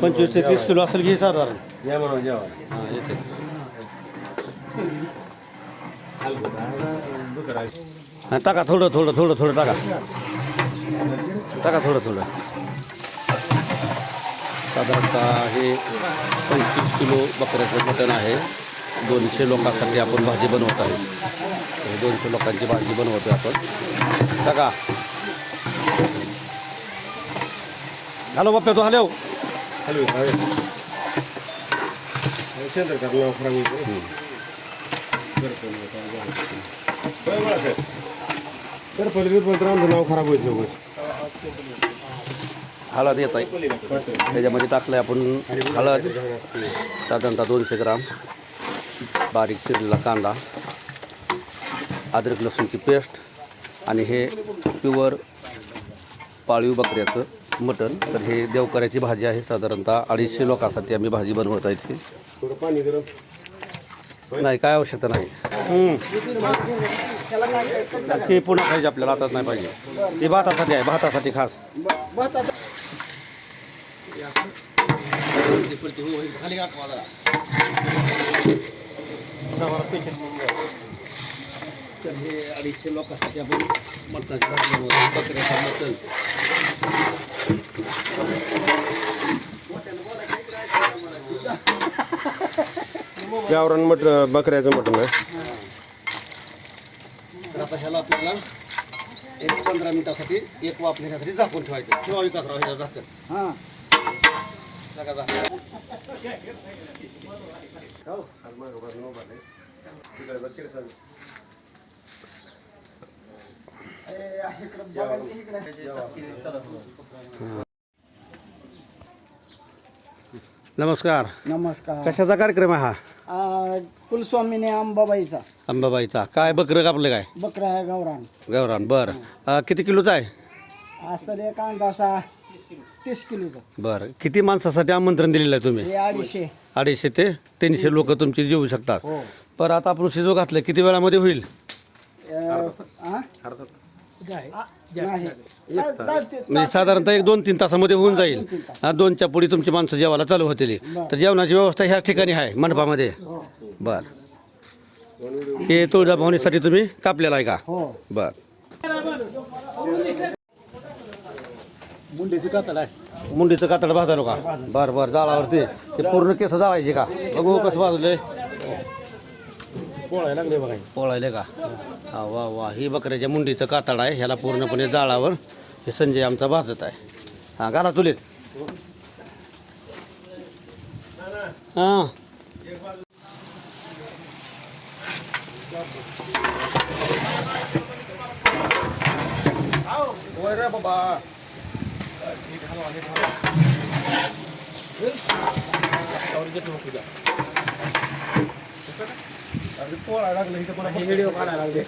पंचवीस ते तीस किलो असेल घे साधारण. या म्हणा जेवा हां येते. हां टाका थोडं थोडं थोडं थोडं टाका. टाका थोडं थोडं. साधारणतः हे पंचवीस किलो बकऱ्याचं मटण आहे. दोनशे लोकांसाठी आपण भाजी बनवत आहे. हे दोनशे लोकांची भाजी बनवतो आपण. टाका. हॅलो बाप्पा तो हॅलो हॅलो सेंटर का नाव खराब होईल तर पहिले तर आमचं नाव खराब होईल लोक हळद येत आहे त्याच्यामध्ये टाकलं आपण हळद साधारणतः दोनशे ग्राम बारीक चिरलेला कांदा अद्रक लसूणची पेस्ट आणि हे प्युअर पाळीव बकऱ्याचं मटण तर हे देवकऱ्याची भाजी आहे साधारणतः अडीचशे लोकांसाठी आम्ही भाजी बनवत आहे ती नाही काय आवश्यकता नाही. ते पुन्हा पाहिजे आपल्याला आताच नाही पाहिजे. ते भातासाठी आहे भातासाठी खास. तर हे अडीचशे लोकांसाठी आपण मटणाची भाजी बनवतो. बकऱ्याचं मटण. गावरान मटण बकऱ्याचं मटण आहे. तर आता ह्याला आपल्याला एक पंधरा मिनिटासाठी एक वाफ घेण्यासाठी झाकून ठेवायचं. ठेवा विकास राव ह्याच्या झाकण. हां. नका झाकण. नमस्कार. नमस्कार. कशाचा कार्यक्रम आहे हा? आ, कुलस्वामीने अंबाबाईचा. अंबाबाईचा. काय बकरं कापलं काय? बकरा आहे गौरान. गौरान बरं. अं, किती किलोचा आहे? असं एक अंडा असा तीस किलोचा. बरं. किती माणसासाठी आमंत्रण दिलेलं आहे तुम्ही? हे अडीचशे. अडीचशे ते तीनशे लोक तुमची जेवू शकतात. हो. बरं आता आपण शिजू घातलं. किती वेळामध्ये होईल? म्हणजे साधारणतः एक दोन तीन तासामध्ये होऊन जाईल. हा दोनच्या पुढे तुमची माणसं जेवायला चालू होतील. तर जेवणाची व्यवस्था ह्याच ठिकाणी आहे मंडपामध्ये. बर. हे तुळजाभवानीसाठी तुम्ही कापलेला आहे का? हो. बर. मुंडीची कातड आहे. मुंडीचं कातड भाजायला का? बर बर जाळावरती. हे पूर्ण केस जाळायचे का? बघू कसं भाजले पोळायला लागले बघा. पोळायले का? हा वा वा. ही बकऱ्याच्या मुंडीचं कातड आहे ह्याला पूर्णपणे जाळावर हे संजय आमचा भाजत आहे. हा घाला तुलेत हां. व्हिडिओ काढायला लागले.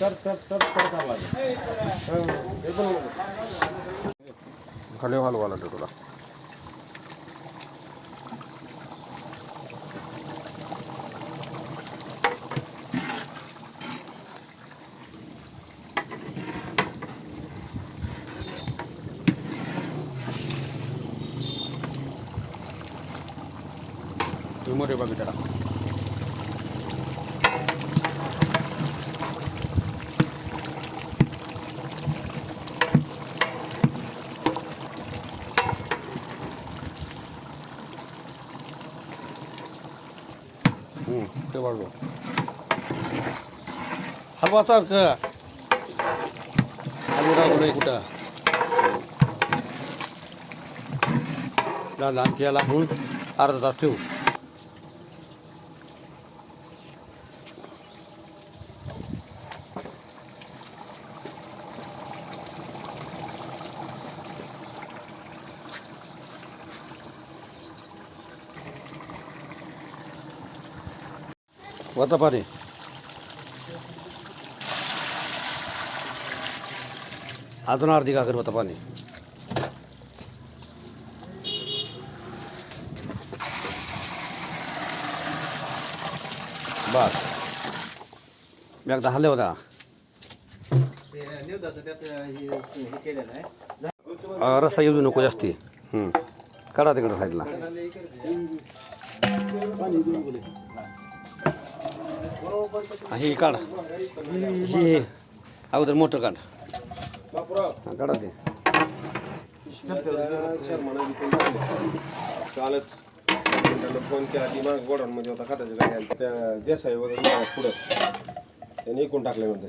तर तर तर तर खाली हलवा लागतो तुला. मोठे बघ त्याला हम्म, ते वाढवा हलवाचा का खाली राहू नाही कुठं झालं आणखी याला वातापाणी अजून अर्धी घागर वातापाणी बस. मी एकदा हल्ले होता. रस्सा येऊ नको जास्ती. काढा तिकडं साईडला. हा, हे काढ. हे अगोदर मोठं काढ. हा, काढा ते. कालच फोन केला ती माग होता त्या देसाई वगैरे पुढं. त्याने इकून टाकले म्हणते.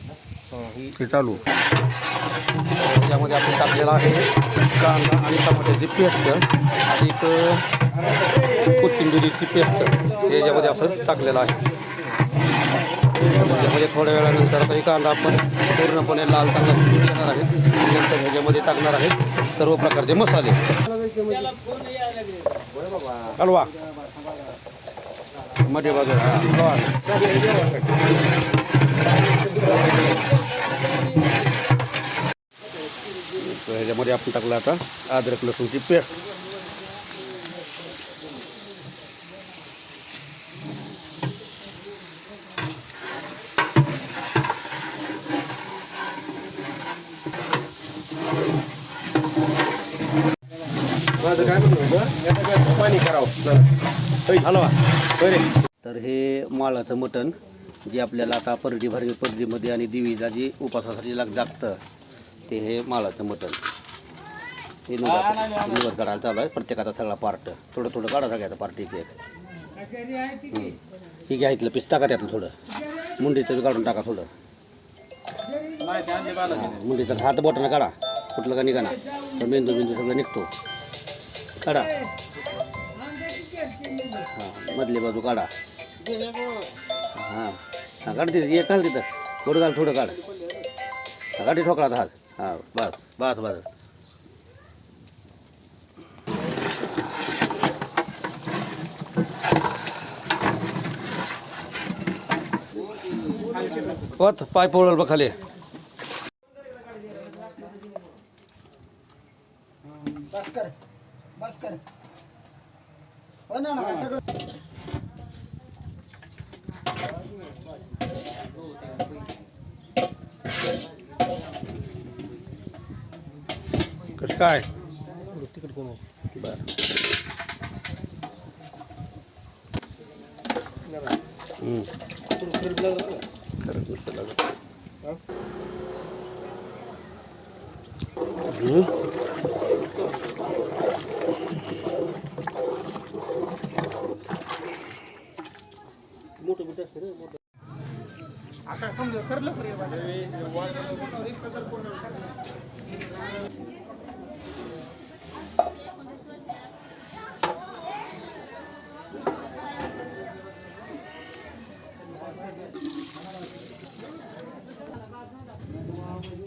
हे चालू. त्यामध्ये आपण टाकलेला आहे कांदा आणि टमाट्याची पेस्ट आणि एक कोथिंबिरीची पेस्ट. हे याच्यामध्ये असं टाकलेलं आहे. त्याच्यामध्ये थोड्या वेळानंतर आता हे कांदा आपण पूर्णपणे लाल चांगला सुरू घेणार आहे. नंतर ह्याच्यामध्ये टाकणार आहे सर्व प्रकारचे मसाले. हलवा. मध्ये बाजूला हां बरं. तर ह्याच्यामध्ये आपण टाकलं आता अद्रक लसूणची पेस्ट. माझं काय म्हणतो पाणी करावं? हलवा. तर हे माळाचं मटण जे आपल्याला आता परडी भरवी परडीमध्ये आणि दिवीला जे उपासासाठी लाग लागतं. ते हे माळाचं मटण. हे निवड निवड काढायला चालू आहे. प्रत्येकाचा सगळा पार्ट थोडं थोडं काढा सगळ्याचा पार्ट एक एक. ही घ्या इथलं पीस टाका त्यातलं थोडं. मुंडीचं बी काढून टाका थोडं. मुंडीचं हात बोटानं काढा. कुठलं का निघा ना तर मेंदू बिंदू सगळं निघतो. काढा. हां मधली बाजू काढा. हां. हां काढ तिथं. एक काढ तिथं. थोडं घाल थोडं काढ. हां काढी ठोकळाचा हात. हां बस बस बस. वत पाय पोळल बघ खाली. बस कर बस कर हो ना ना सगळं. काय? बरं. हं. खरंच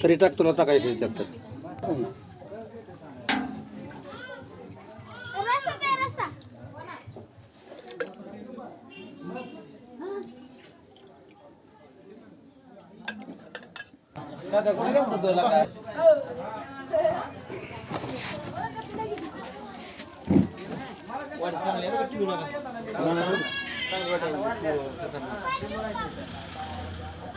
तरी टाक तुला टाकायचं त्यात तर चांगले ठेवू नका.